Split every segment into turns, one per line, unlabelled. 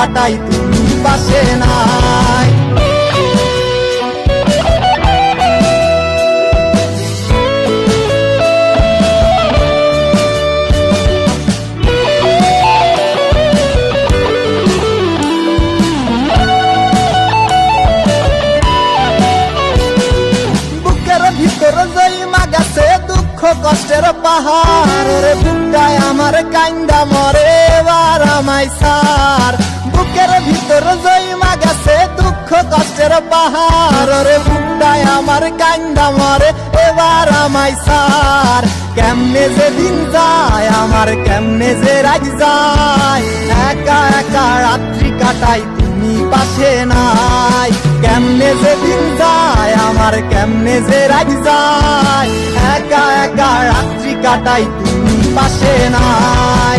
কাটাই তুমি পাশে নাই। কষ্টের পাহাড় বুকটায় আমার কাইন্দা মরে এবার আমায় কষ্টের পাহাড় রে বুকটায় আমার কাইন্দা মরে, এবার আমায় সার। কেমনে যে দিন যায়, আমার কেমনে যে রাজ যায়। একা একা রাত্রি কাটাই, তুমি পাশে নাই। কেমনে যে দিন যায়, আমার কেমনে যে রাজ যায়। একা একা রাত্রি কাটাই, তুমি পাশে নাই।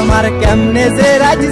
আমার কেমনে যে রাজ